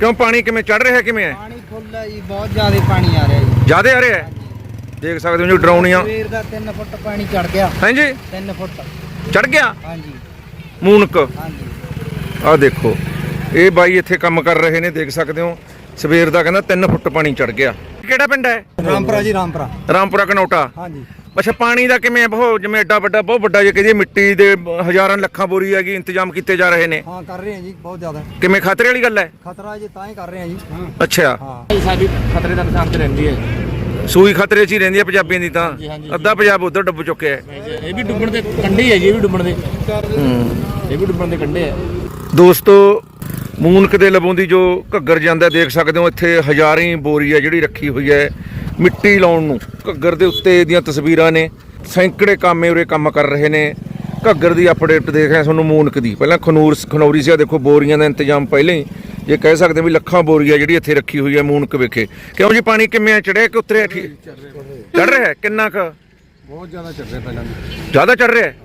ਕਿਉਂ ਪਾਣੀ ਕਿਵੇਂ ਚੜ ਰਿਹਾ ਕਿਵੇਂ ਹੈ? ਪਾਣੀ ਫੁੱਲ ਹੈ ਜੀ ਬਹੁਤ ਜ਼ਿਆਦਾ ਪਾਣੀ ਆ ਰਿਹਾ ਜੀ। ਜਿਆਦੇ ਆ ਰਿਹਾ ਹੈ? ਦੇਖ ਸਕਦੇ ਹੋ ਜੀ ਡਰਾਉਣੀਆਂ। ਸਵੇਰ ਦਾ 3 ਫੁੱਟ ਪਾਣੀ ਚੜ ਗਿਆ। ਹਾਂਜੀ। 3 ਫੁੱਟ। ਚੜ ਗਿਆ? ਹਾਂਜੀ। ਮੂਨਕ। ਹਾਂਜੀ। ਆਹ ਦੇਖੋ ਇਹ ਬਾਈ ਇੱਥੇ ਕੰਮ ਕਰ ਰਹੇ ਨੇ ਦੇਖ ਸਕਦੇ ਹੋ। ਸਵੇਰ ਦਾ ਕਹਿੰਦਾ 3 ਫੁੱਟ ਪਾਣੀ ਚੜ ਗਿਆ। ਕਿਹੜਾ ਪਿੰਡ ਹੈ? ਰਾਮਪੁਰਾ ਜੀ ਰਾਮਪੁਰਾ। ਰਾਮਪੁਰਾ ਕਨੌਟਾ। ਹਾਂਜੀ। ਅੱਛਾ ਪਾਣੀ ਦਾ ਕਿਵੇਂ ਬਹੁਤ ਜਿਵੇਂ ਐਡਾ ਵੱਡਾ ਬਹੁਤ ਵੱਡਾ ਜੇ ਕਹਦੇ ਮਿੱਟੀ ਦੇ ਹਜ਼ਾਰਾਂ ਲੱਖਾਂ ਬੋਰੀ ਹੈਗੀ ਇੰਤਜ਼ਾਮ ਕੀਤੇ ਜਾ ਰਹੇ ਨੇ। ਹਾਂ ਕਰ ਰਹੇ ਹਾਂ ਜੀ ਬਹੁਤ ਜ਼ਿਆਦਾ। ਕਿਵੇਂ ਖਤਰੇ ਵਾਲੀ ਗੱਲ ਹੈ? ਖਤਰਾ ਜੀ ਤਾਂ ਹੀ ਕਰ ਰਹੇ ਹਾਂ ਜੀ। ਅੱਛਾ। ਹਾਂ। ਸਾਡੀ ਖਤਰੇ ਦਾ ਨਿਸ਼ਾਨ ਤੇ ਰਹਿੰਦੀ ਹੈ। ਸੂਈ ਖਤਰੇ 'ਚ ਹੀ ਰਹਿੰਦੀ ਹੈ ਪੰਜਾਬੀਆਂ ਦੀ ਤਾਂ। ਅੱਧਾ ਪੰਜਾਬ ਉਧਰ ਡੁੱਬ ਚੁੱਕਿਆ ਹੈ। ਇਹ ਵੀ ਡੁੱਬਣ ਦੇ ਕੰਢੇ ਹੀ ਹੈ ਜੀ ਇਹ ਵੀ ਡੁੱਬਣ ਦੇ। ਇਹ ਵੀ ਡੁੱਬਣ ਦੇ ਕੰਢੇ ਹੈ। ਦੋਸਤੋ ਮੂਨਕ ਦੇ ਲਬੋਂ ਦੀ ਜੋ ਘੱਗਰ ਜਾਂਦਾ ਦੇਖ ਸਕਦੇ ਹੋ ਇੱਥੇ ਹਜ਼ਾਰਾਂ ਬੋਰੀ ਹੈ ਜਿਹੜੀ ਰੱਖੀ ਹੋਈ ਹੈ। ਮਿੱਟੀ ਲਾਉਣ ਨੂੰ। ਘੱਗਰ ਦੇ ਉੱਤੇ ਇਹਦੀਆਂ ਤਸਵੀਰਾਂ ਨੇ। ਸੈਂਕੜੇ ਕਾਮੇ ਉਰੇ ਕੰਮ ਕਰ ਰਹੇ ਨੇ। ਘੱਗਰ ਦੀ ਅਪਡੇਟ ਦੇਖ ਰਹੇ ਤੁਹਾਨੂੰ ਮੂਨਕ ਦੀ। ਪਹਿਲਾਂ ਖਨੂਰ ਖਨੌਰੀ ਸੀ ਆਹ ਦੇਖੋ ਬੋਰੀਆਂ ਦਾ ਇੰਤਜ਼ਾਮ ਪਹਿਲਾਂ ਹੀ। ਜੇ ਕਹਿ ਸਕਦੇ ਵੀ ਲੱਖਾਂ ਬੋਰੀਆਂ ਜਿਹੜੀ ਇੱਥੇ ਰੱਖੀ ਹੋਈ ਹੈ ਮੂਨਕ ਵਿਖੇ। ਕਿਉਂ ਜੀ ਪਾਣੀ ਕਿਵੇਂ ਚੜਿਆ ਕਿ ਉਤਰਿਆ ਠੀਕ ਚੜ ਰਿਹਾ। ਹੈ? ਕਿੰਨਾ ਕੁ? ਬਹੁਤ ਜ਼ਿਆਦਾ ਚੱਲ ਰਿਹਾ ਪਹਿਲਾਂ ਜ਼ਿਆਦਾ ਚੜ ਰਿਹਾ ਹੈ?